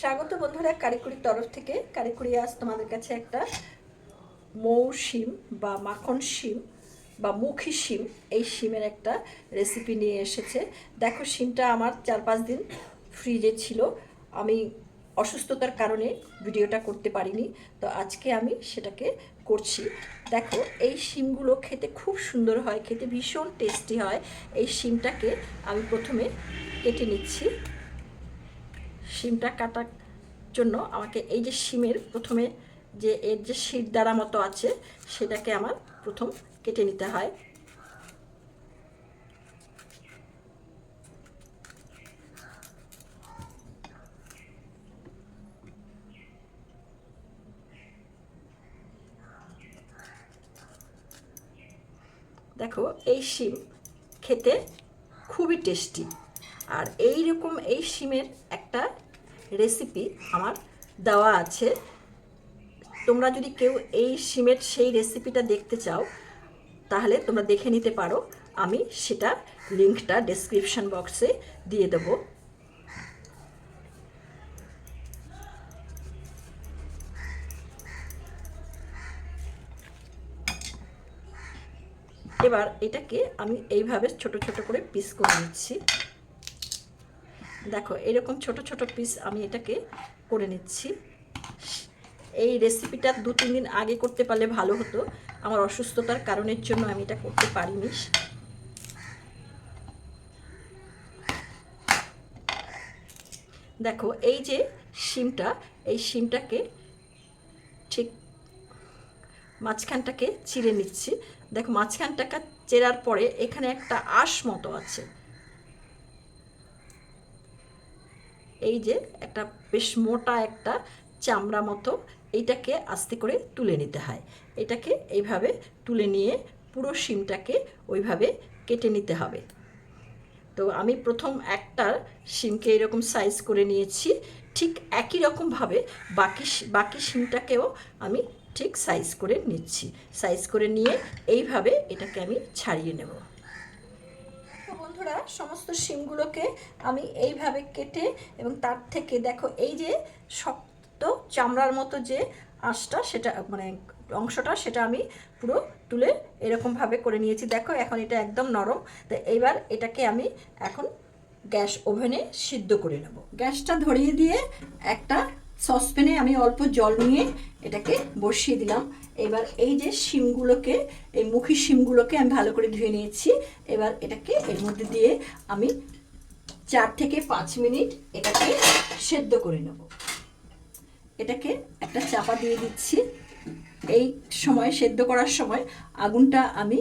স্বাগত বন্ধুরা কারিকুরির তরফ থেকে। কারিকুরি আজ তোমাদের কাছে একটা মৌ শিম বা মাখন শিম বা মুখী শিম, এই শিমের একটা রেসিপি নিয়ে এসেছে। দেখো, শিমটা আমার চার পাঁচ দিন ফ্রিজে ছিল। আমি অসুস্থতার কারণে ভিডিওটা করতে পারিনি, তো আজকে আমি সেটাকে করছি। দেখো, এই শিমগুলো খেতে খুব সুন্দর হয়, খেতে ভীষণ টেস্টি হয়। এই শিমটাকে আমি প্রথমে কেটে নিচ্ছি। শিমটা কাটার জন্য আমাকে এই যে শিমের প্রথমে যে এর যে শির দ্বারা মতো আছে, সেটাকে আমার প্রথম কেটে নিতে হয়। দেখো, এই শিম খেতে খুবই টেস্টি। আর এই রকম এই শিমের একটা রেসিপি আমার দেওয়া আছে। তোমরা যদি কেউ এই শিমের সেই রেসিপিটা দেখতে চাও, তাহলে তোমরা দেখে নিতে পারো। আমি সেটা লিঙ্কটা ডেসক্রিপশন বক্সে দিয়ে দেবো। এবার এটাকে আমি এইভাবে ছোট ছোট করে পিস করে নিচ্ছি। দেখো, এরকম ছোট ছোট পিস আমি এটাকে করে নিচ্ছি। এই রেসিপিটা দু, তিন দিন আগে করতে পারলে ভালো হতো। আমার অসুস্থতার কারণের জন্য আমি এটা করতে পারিনি। দেখো, এই যে শিমটা, এই শিমটাকে ঠিক মাঝখানটাকে চিড়ে নিচ্ছি। দেখো, মাঝখানটাকে চেরার পরে এখানে একটা আঁশ মতো আছে। এই যে একটা বেশ মোটা একটা চামড়া মতো এইটাকে আস্তে করে তুলে নিতে হয়। এটাকে এইভাবে তুলে নিয়ে পুরো শিমটাকে ওইভাবে কেটে নিতে হবে। তো আমি প্রথম একটা শিমকে এরকম সাইজ করে নিয়েছি। ঠিক একই রকমভাবে বাকি বাকি শিমটাকেও আমি ঠিক সাইজ করে নিচ্ছি। সাইজ করে নিয়ে এইভাবে এটাকে আমি ছাড়িয়ে নেব। বন্ধুরা সমস্ত শিমগুলোকে আমি এইভাবে কেটে এবং তার থেকে দেখো এই যে শক্ত চামড়ার মতো যে আঁশটা সেটা মানে অংশটা সেটা আমি পুরো তুলে এরকমভাবে করে নিয়েছি। দেখো এখন এটা একদম নরম। তো এইবার এটাকে আমি এখন গ্যাস ওভেনে সিদ্ধ করে নেব। গ্যাসটা ধরিয়ে দিয়ে একটা সসপ্যানে আমি অল্প জল নিয়ে এটাকে বসিয়ে দিলাম। এবার এই যে শিমগুলোকে, এই মুখী শিমগুলোকে আমি ভালো করে ধুয়ে নিয়েছি। এবার এটাকে এর মধ্যে দিয়ে আমি চার থেকে পাঁচ মিনিট এটাকে সেদ্ধ করে নেব। এটাকে একটা চাপা দিয়ে দিচ্ছি। এই সময়, সেদ্ধ করার সময় আগুনটা আমি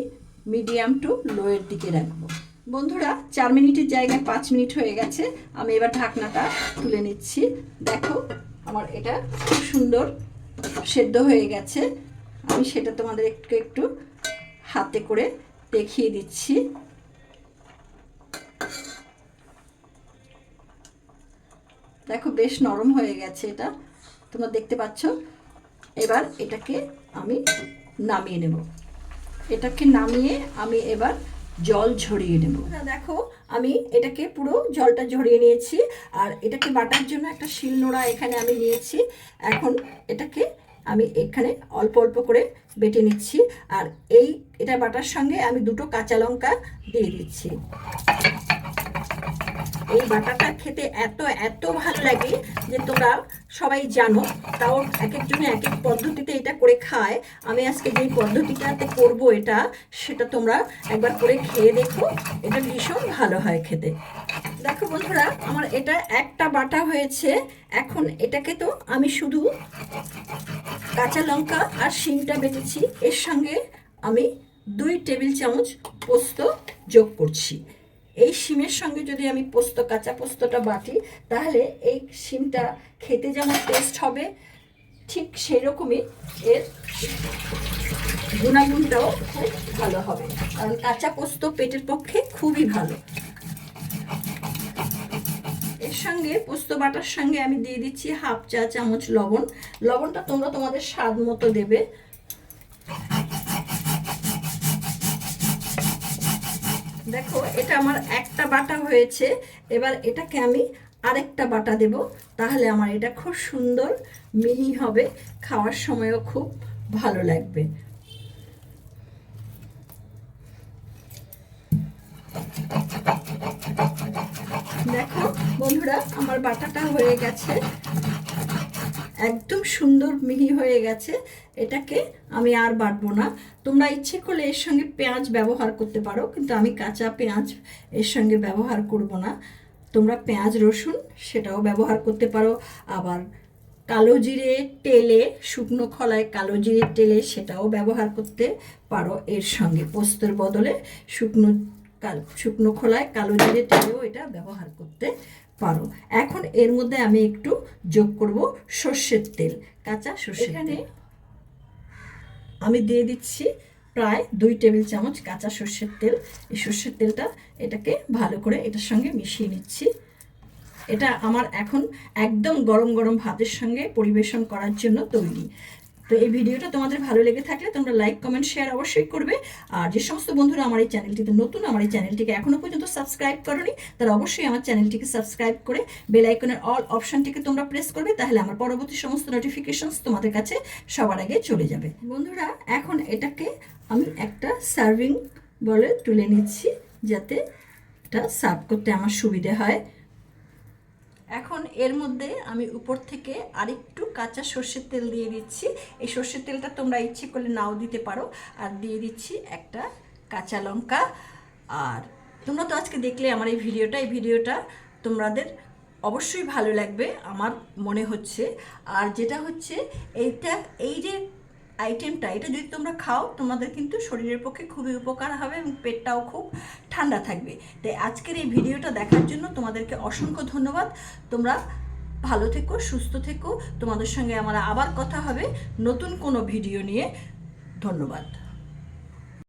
মিডিয়াম টু লোয়ের দিকে রাখব। বন্ধুরা, চার মিনিটের জায়গায় পাঁচ মিনিট হয়ে গেছে। আমি এবার ঢাকনাটা তুলে নিচ্ছি। দেখো আমার এটা খুব সুন্দর সেদ্ধ হয়ে গেছে। আমি সেটা তোমাদের একটু একটু হাতে করে দেখিয়ে দিচ্ছি। দেখো, বেশ নরম হয়ে গেছে এটা। তোমরা দেখতে পাচ্ছ? এবার এটাকে আমি নামিয়ে নেব। এটাকে নামিয়ে আমি এবার জল ঝরিয়ে নেব। দেখো, আমি এটাকে পুরো জলটা ঝরিয়ে নিয়েছি, আর এটাকে বাটার জন্য একটা শিলনোড়া এখানে আমি নিয়েছি। এখন এটাকে আমি এখানে অল্প অল্প করে বেটে নিচ্ছি, আর এই, এটা বাটার সঙ্গে আমি দুটো কাঁচা লঙ্কা দিয়ে দিচ্ছি। এই বাটাটা খেতে এত এত ভালো লাগে যে তোমরা সবাই জানো। তাও এক একজনে এক এক পদ্ধতিতে এটা করে খায়। আমি আজকে যেই পদ্ধতিটাতে করব এটা, সেটা তোমরা একবার করে খেয়ে দেখো। এটা ভীষণ ভালো হয় খেতে। দেখো বন্ধুরা, আমার এটা একটা বাটা হয়েছে। এখন এটাকে তো আমি শুধু কাঁচা লঙ্কা আর শিমটা বেটেছি। এর সঙ্গে আমি দুই টেবিল চামচ পোস্ত যোগ করছি। এই শিমের সঙ্গে যদি আমি পোস্ত, কাঁচা পোস্তটা বাটি, তাহলে এই শিমটা খেতে যেমন টেস্ট হবে, ঠিক সেই রকমই এর গুণাগুণটাও খুব ভালো হবে। কারণ কাঁচা পোস্ত পেটের পক্ষে খুবই ভালো। এর সঙ্গে পোস্ত বাটার সঙ্গে আমি দিয়ে দিচ্ছি হাফ চা চামচ লবণ। লবণটা তোমরা তোমাদের স্বাদ মতো দেবে। দেখো, এটা আমার একটা বাটা হয়েছে। এবার এটাকে আমি আরেকটা বাটা দেব। তাহলে আমার এটা খুব সুন্দর মিহি হবে। খাওয়ার সময়ও খুব ভালো লাগবে। দেখো, বন্ধুরা, আমার বাটাটা হয়ে গেছে। একদম সুন্দর মিহি হয়ে গেছে। এটাকে আমি আর বাটবো না। তোমরা ইচ্ছে করলে এর সঙ্গে পেঁয়াজ ব্যবহার করতে পারো, কিন্তু আমি কাঁচা পেঁয়াজ এর সঙ্গে ব্যবহার করব না। তোমরা পেঁয়াজ, রসুন সেটাও ব্যবহার করতে পারো। আবার কালো জিরে তেলে, শুকনো খলায় কালো জিরে তেলে সেটাও ব্যবহার করতে পারো এর সঙ্গে পোস্তর বদলে। শুকনো শুকনো খোলায় কালো জিরে তেলেও এটা ব্যবহার করতে পারো। এখন এর মধ্যে আমি একটু যোগ করব সর্ষের তেল কাঁচা সর্ষে এখানে আমি দিয়ে দিচ্ছি প্রায় দুই টেবিল চামচ কাঁচা সর্ষের তেল। এই সর্ষের তেলটা এটাকে ভালো করে এটার সঙ্গে মিশিয়ে নিচ্ছি। এটা আমার এখন একদম গরম গরম ভাতের সঙ্গে পরিবেশন করার জন্য তৈরি। তো এই ভিডিওটা তোমাদের ভালো লেগে থাকলে তোমরা লাইক কমেন্ট শেয়ার অবশ্যই করবে। আর যে সমস্ত বন্ধুরা আমার এই চ্যানেলটিতে নতুন, আমার এই চ্যানেলটিকে এখনও পর্যন্ত সাবস্ক্রাইব করনি, তারা অবশ্যই আমার চ্যানেলটিকে সাবস্ক্রাইব করে বেল আইকনের অল অপশনটিকে তোমরা প্রেস করবে, তাহলে আমার পরবর্তী সমস্ত নোটিফিকেশনস তোমাদের কাছে সবার আগে চলে যাবে। বন্ধুরা, এখন এটাকে আমি একটা সার্ভিং বলে তুলে নিচ্ছি, যাতে এটা সার্ভ করতে আমার সুবিধে হয়। এখন এর মধ্যে আমি উপর থেকে আরেকটু কাঁচা সর্ষের তেল দিয়ে দিচ্ছি। এই সর্ষের তেলটা তোমরা ইচ্ছে করলে নাও দিতে পারো। আর দিয়ে দিচ্ছি একটা কাঁচা লঙ্কা। আর তোমরা তো আজকে দেখলে আমার এই ভিডিওটা। এই ভিডিওটা তোমাদের অবশ্যই ভালো লাগবে, আমার মনে হচ্ছে। আর যেটা হচ্ছে, এইটা, এই যে আইটেমটা এটা যদি তোমরা খাও, তোমাদের কিন্তু শরীরের পক্ষে খুবই উপকার হবে এবং পেটটাও খুব ঠান্ডা থাকবে। তাই আজকের এই ভিডিওটা দেখার জন্য তোমাদেরকে অসংখ্য ধন্যবাদ। তোমরা ভালো থেকো, সুস্থ থেকো। তোমাদের সঙ্গে আমার আবার কথা হবে নতুন কোনো ভিডিও নিয়ে। ধন্যবাদ।